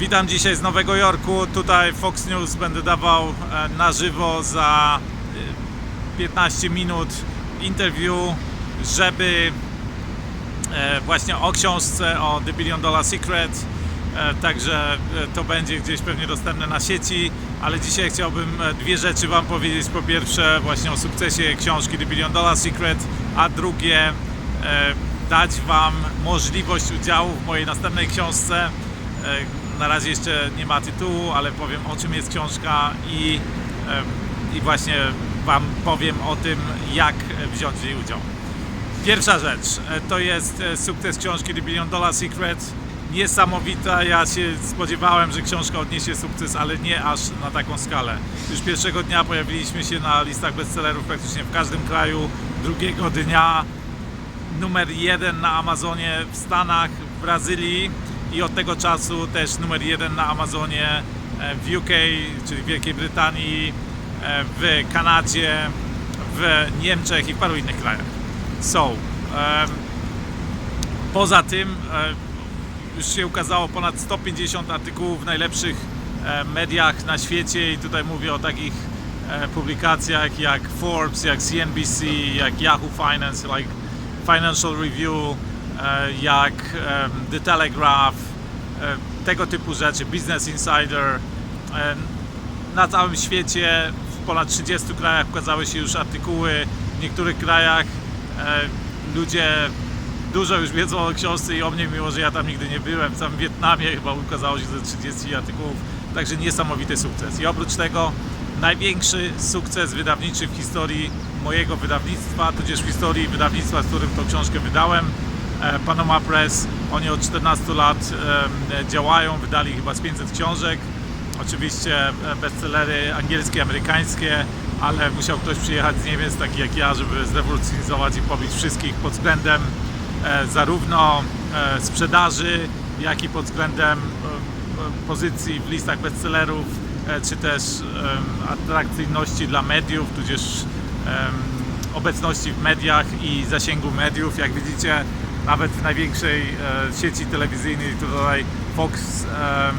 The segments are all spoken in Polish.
Witam dzisiaj z Nowego Jorku. Tutaj Fox News będę dawał e, na żywo za e, 15 minut interview, żeby e, właśnie o książce o The Billion Dollar Secret. E, Także e, to będzie gdzieś pewnie dostępne na sieci, ale dzisiaj chciałbym e, dwie rzeczy Wam powiedzieć. Po pierwsze, właśnie o sukcesie książki The Billion Dollar Secret, a drugie, e, dać Wam możliwość udziału w mojej następnej książce. Na razie jeszcze nie ma tytułu, ale powiem o czym jest książka i, i właśnie Wam powiem o tym, jak wziąć w niej udział. Pierwsza rzecz e, to jest e, sukces książki The Billion Dollar Secret. Niesamowita. Ja się spodziewałem, że książka odniesie sukces, ale nie aż na taką skalę. Już pierwszego dnia pojawiliśmy się na listach bestsellerów praktycznie w każdym kraju. Drugiego dnia numer jeden na Amazonie w Stanach, w Brazylii i od tego czasu też numer jeden na Amazonie e, w UK, czyli Wielkiej Brytanii, e, w Kanadzie, w Niemczech i w paru innych krajach. Są. Em, Poza tym e, już się ukazało ponad 150 artykułów w najlepszych mediach na świecie i tutaj mówię o takich publikacjach jak Forbes, jak CNBC, jak Yahoo Finance, like Financial Review, jak em, The Telegraph, e, tego typu rzeczy, Business Insider. E, Na całym świecie w ponad 30 krajach ukazały się już artykuły. W niektórych krajach e, ludzie dużo już wiedzą o książce i o mnie, mimo że ja tam nigdy nie byłem. W samym Wietnamie chyba ukazało się ze 30 artykułów, także niesamowity sukces. I oprócz tego największy sukces wydawniczy w historii mojego wydawnictwa, tudzież w historii wydawnictwa, z którym tą książkę wydałem. E, Panama Press, oni od 14 lat działają, wydali chyba z 500 książek. Oczywiście e, bestsellery angielskie, amerykańskie, ale musiał ktoś przyjechać z Niemiec, taki jak ja, żeby zrewolucjonizować i pobić wszystkich pod względem e, zarówno sprzedaży, jak i pod względem pozycji w listach bestsellerów, czy też atrakcyjności dla mediów, tudzież obecności w mediach i zasięgu mediów. Jak widzicie, nawet w największej e, sieci telewizyjnej tutaj Fox em,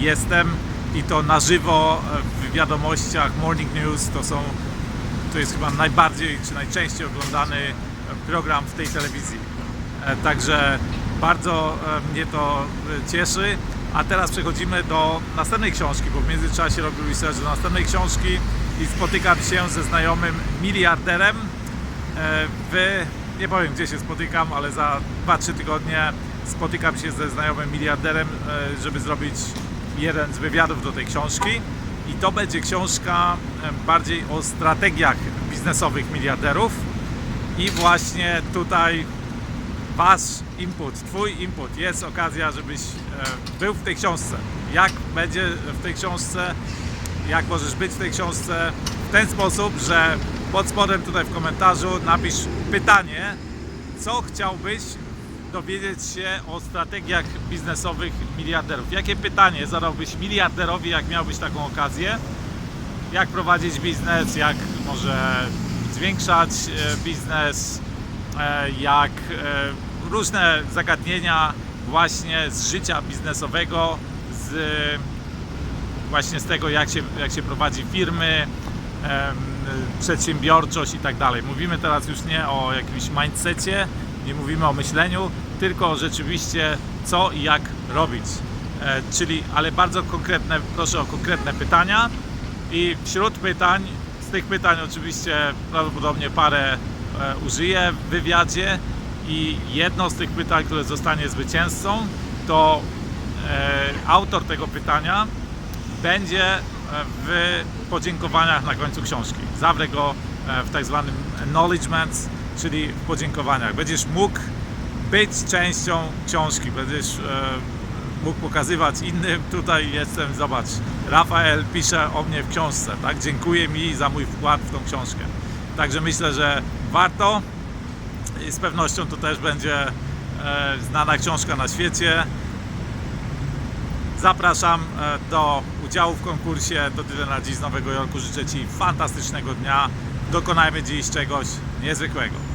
jestem i to na żywo e, w wiadomościach Morning News to są to jest chyba najbardziej czy najczęściej oglądany e, program w tej telewizji. E, Także bardzo e, mnie to e, cieszy. A teraz przechodzimy do następnej książki, bo w międzyczasie robię research do następnej książki i spotykam się ze znajomym miliarderem e, w, nie powiem gdzie się spotykam, ale za 2-3 tygodnie spotykam się ze znajomym miliarderem, e, żeby zrobić jeden z wywiadów do tej książki. I to będzie książka e, bardziej o strategiach biznesowych miliarderów. I właśnie tutaj Wasz input, Twój input, jest okazja, żebyś e, był w tej książce. Jak będzie w tej książce, jak możesz być w tej książce w ten sposób, że pod spodem tutaj w komentarzu napisz pytanie, co chciałbyś dowiedzieć się o strategiach biznesowych miliarderów. Jakie pytanie zadałbyś miliarderowi, jak miałbyś taką okazję? Jak prowadzić biznes, jak może zwiększać e, biznes, e, jak e, różne zagadnienia właśnie z życia biznesowego, z właśnie z tego, jak się, jak się prowadzi firmy, przedsiębiorczość i tak dalej. Mówimy teraz już nie o jakimś mindsetie, nie mówimy o myśleniu, tylko rzeczywiście co i jak robić. E, czyli, ale bardzo konkretne, proszę o konkretne pytania i wśród pytań, z tych pytań oczywiście prawdopodobnie parę e, użyję w wywiadzie i jedno z tych pytań, które zostanie zwycięzcą, to e, autor tego pytania będzie w podziękowaniach na końcu książki. Zawrę go e, w tak zwanym acknowledgements, czyli w podziękowaniach. Będziesz mógł być częścią książki, będziesz e, mógł pokazywać innym. Tutaj jestem, zobacz, Rafael pisze o mnie w książce, tak? Dziękuję mi za mój wkład w tą książkę. Także myślę, że warto i z pewnością to też będzie e, znana książka na świecie. Zapraszam e, do udziału w konkursie. To tyle na dziś z Nowego Jorku. Życzę Ci fantastycznego dnia. Dokonajmy dziś czegoś niezwykłego.